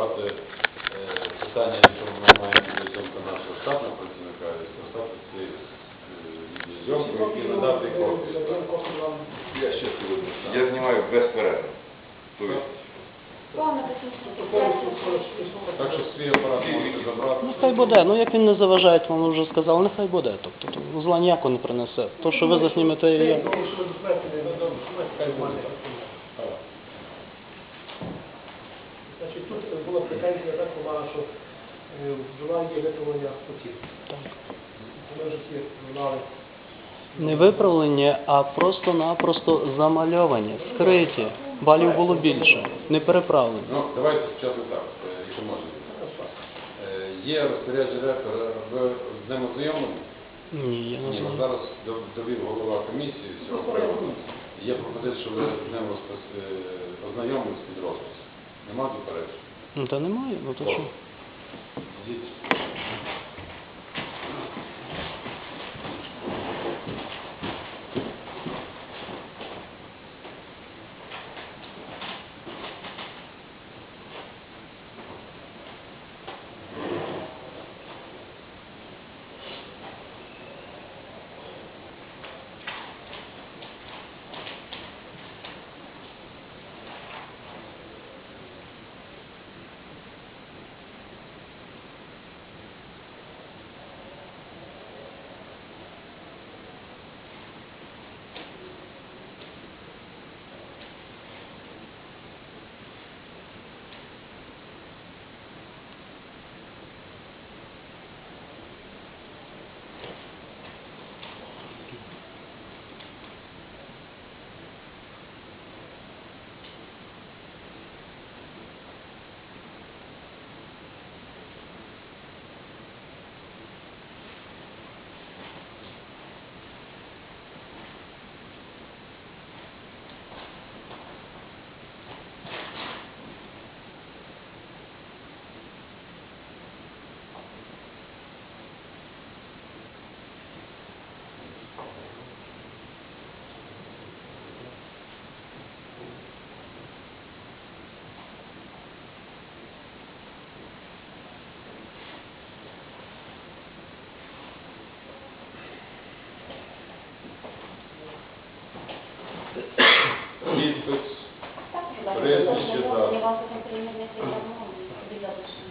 врегулювати е, питання, якщо ми маємо зйомка нашого штатного працівника, і скористати цією е, зйомкою і надати копію. Я ще сьогодні. Я знімаю без перерви. Тобто, Так що свій апарат можете забрати. Ну хай буде, ну як він не заважає, вам вже сказали, нехай буде. Тобто зла ніякого не принесе. То, що ви заснімете, і я. Значить, тут була претензія так була, що е, вживання виправлення хотів. Ми вже всі знали. Не виправлення, а просто-напросто замальовані, вкриті. Балів було більше, не переправлені. Ну, давайте спочатку так, е, якщо можна. Е, Є розпорядження ректора, ви з ним ознайомлені? Ні, я не знаю. зараз довів голова комісії з цього приводу. Є пропозиція, що ви з ним ознайомились під розпис. Нема заперечень? Ну та немає, ну то що. Йдіть. Підпис. Прізвище, так. Я вам потім примірник віддамо, біля душі.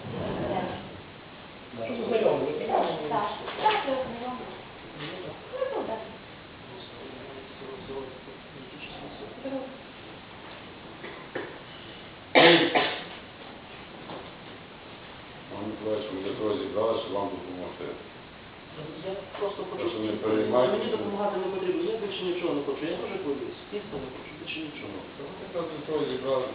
Я просто не переймайтеся. Мені допомагати не потрібно, я більше нічого не хочу. Я теж боюсь. Дійсно не хочу, більше нічого. Та для того зібрали,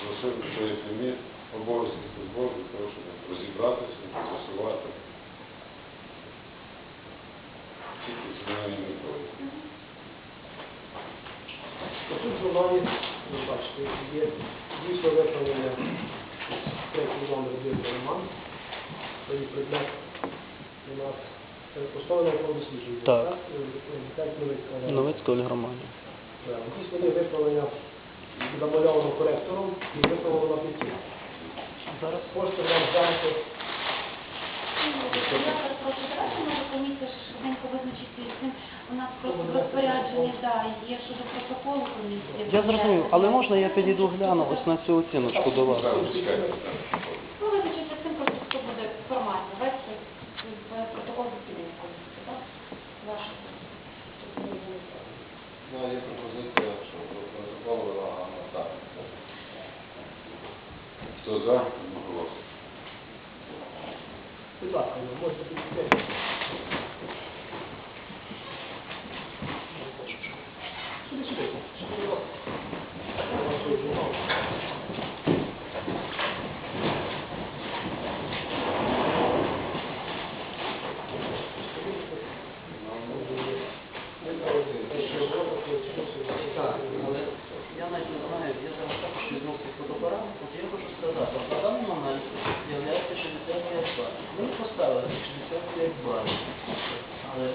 просто залишили свої прямі обов'язки службові, для того, щоб розібратися, з'ясувати. Тільки з моєю метою. Тут в журналі, ви бачите, є дійсно виправлення третій номер Дмитро Роман. Це є предмет у нас е, постановлення про дослідження. Так. Так, Новицька. Новицька Ольга Романівна. Так, Дійсно є виправлення замальовано коректором і виправлено на. Зараз Можете нам взяти Я прошу, давайте може комісія швиденько визначити з цим. У нас просто в розпорядженні, да, є ж уже протокол комісії. я зрозумів, але можна я підійду гляну ось на цю оціночку до вас? Зараз чекайте. Ну, визначити з цим, просто хто буде формально вести в протокол засідання комісії, так? Ваше. ну, є пропозиція, що протокол вела Анна Хто за? Одноголосно. Будь ласка, можете підійти. Сюди, сюди. Сюди, будь ласка. Вашого журналу. Так, але я навіть не знаю, я зараз також відносно фотоапарат, от я хочу сказати, от на даний момент з'являється 65 балів. Ми поставили 65 балів. Але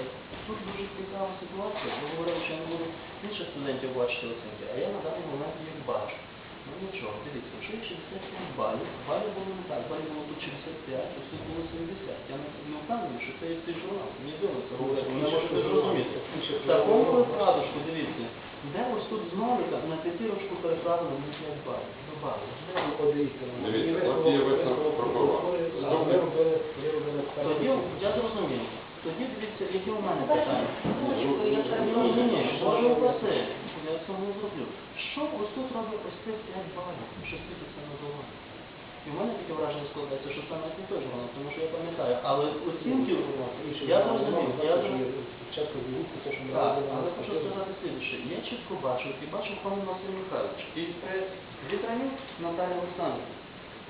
тут дуже цікава ситуація, ви говорили, що я не буду інших студентів бачити оцінки, а я на даний момент їх бачу. Ну нічого, дивіться, якщо є 65 балів, балів було не так, балів було тут 65, ось тут було 70. Я не не впевнений, що це є цей журнал. Мені дивно це говорити, ви можете зрозуміти. В такому випадку, дивіться, де ось тут з нолика на п'ятірочку перекладено на 5 балів. Де ви Подивіться. Дивіться, от є висновок прокурора. Ми ми Тоді, я зрозумів. Тоді дивіться, які у мене питання. Я Ні, ні, ні, Боже упаси. Я це не зроблю. Що ось тут робить ось цих 5 балів, що світиться на долоні? І в мене таке враження складається, що це навіть не той журнал, тому що я пам'ятаю. Але оцінки, я зрозумів, я зрозумів. Дивіться, те, що ми Так, але хочу сказати слідуще. Я чітко бачив і бачив пан Василь Михайлович. І Вітранюк Наталія Олександрівна,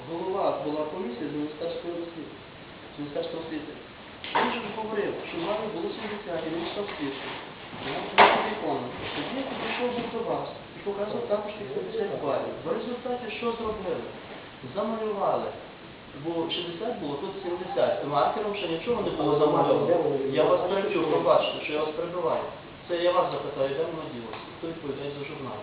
голова була комісія з Міністерства освіти. З. Він же говорив, що в мене було 70, і він став виконав. Тоді я підійшов до вас і показував також тих 50 балів. В результаті що зробили? Замалювали. Бо 60 було, тут 70. Маркером ще нічого не було замальовано. Я вас перечув, побачите, що я вас прибиваю. Це я вас запитаю, де воно ділося? Хто відповідає за журнал?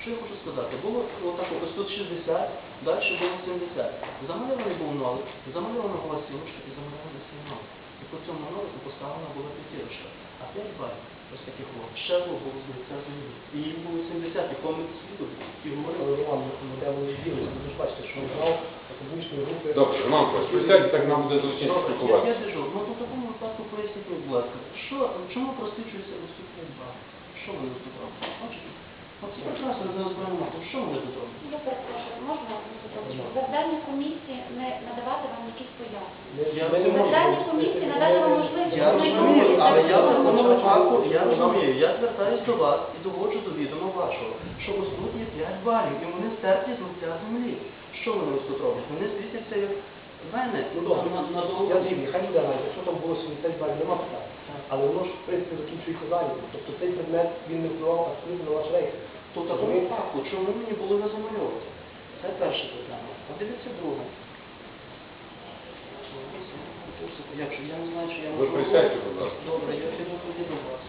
Що я хочу сказати? Було отако, ось тут 60, далі було 70. Замальований був нолик, замальована була сілочка і замальований сім нолик. І по цьому нолику поставлена була п'ятірочка. А 5 балів, ось таких було. Ще було з лиця землі. І їм було 70, і комік світу. І говорив, Але Роман, ми де вони ділися, ви ж бачите, що він брав академічної групи. Добре, Роман присядьте, так нам буде зручніше спілкуватися. я біжу. Ну, в такому випадку поясніть, будь ласка, що, чому просвічується 5 балів? Що вони тут? Бачите? Це прекрасно. Що вони тут роблять? Я перепрошую, можна завдання комісії не надавати вам якісь пояснення. Я не Завдання комісії надати вам можливість Я розумію, але я в такому випадку, я розумію, я звертаюсь до вас і доводжу до відома вашого, що тут є 5 балів, і вони стерті з лиця землі. Що вони тут роблять? Вони світяться як мене Ну добре, на, на я долоні. згідний, хай буде навіть, якщо там було 70 балів, нема питань. Але воно ж, в принципі, закінчується зайнятим. Тобто цей предмет, він не впливав абсолютно на ваш рейтинг. То такому випадку, чому мені було не замальовувати? Це перше питання. А дивіться друге. Як же, я не знаю, чи я Ви можу... присядьте, будь ласка. Добре, я піду тоді до вас.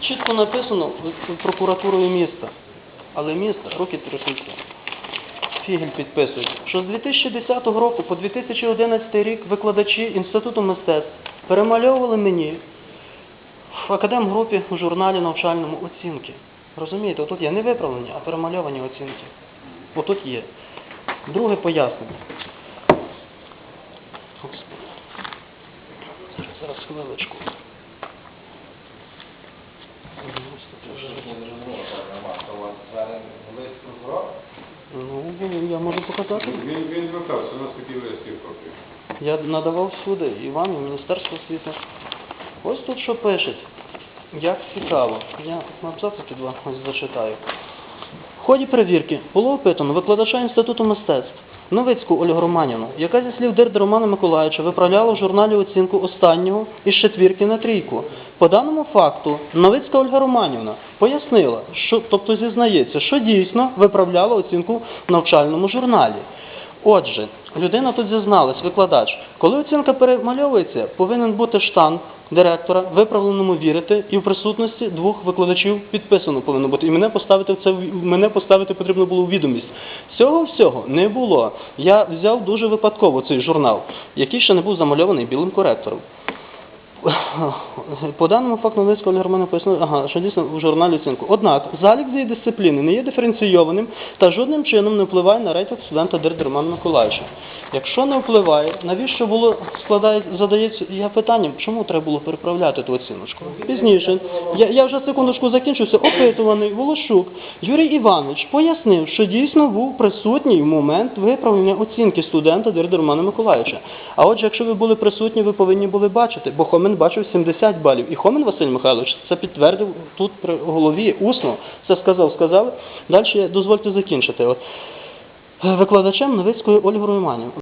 Чітко написано прокуратурою міста, але міста руки трясуться. Фігель підписують, що з 2010 року по 2011 рік викладачі Інституту мистецтв перемальовували мені в академгрупі у журналі навчальному оцінки. Розумієте, тут є не виправлені, а перемальовані оцінки. Бо тут є. Друге пояснення. Зараз, зараз хвилиночку. Ну, я можу показати. Він, він звертався, у нас такі листи копії. Я надавав всюди і вам, і Міністерство освіти. Ось тут що пишуть. Як цікаво. Я абзац під два зачитаю. В ході перевірки було опитано викладача Інституту мистецтв Новицьку Ольгу Романівну, яка зі слів Дирди Романа Миколаївича виправляла в журналі оцінку останнього із четвірки на трійку. По даному факту Новицька Ольга Романівна пояснила, що, тобто зізнається, що дійсно виправляла оцінку в навчальному журналі. Отже, людина тут зізналась, викладач. Коли оцінка перемальовується, повинен бути штамп директора, виправленому вірити, і в присутності двох викладачів підписано повинно бути. І мене поставити в це мене поставити потрібно було у відомість. Цього всього не було. Я взяв дуже випадково цей журнал, який ще не був замальований білим коректором. По даному факту Новицького Олега Романа ага, що дійсно в журналі оцінку. Однак залік цієї дисципліни не є диференційованим та жодним чином не впливає на рейтинг студента Дирди Романа Миколаївича. Якщо не впливає, навіщо було складає, задається я питанням, чому треба було переправляти ту оціночку? Пізніше. Я, я вже секундочку закінчився. Опитуваний Волошук Юрій Іванович пояснив, що дійсно був присутній в момент виправлення оцінки студента Дирди Романа Миколаївича. А отже, якщо ви були присутні, ви повинні були бачити, бо Хомин бачив 70 балів. І Хомин Василь Михайлович це підтвердив тут при голові усно. Це сказав, сказали. Далі дозвольте закінчити. От. Викладачем Новицької Ольгу Романів.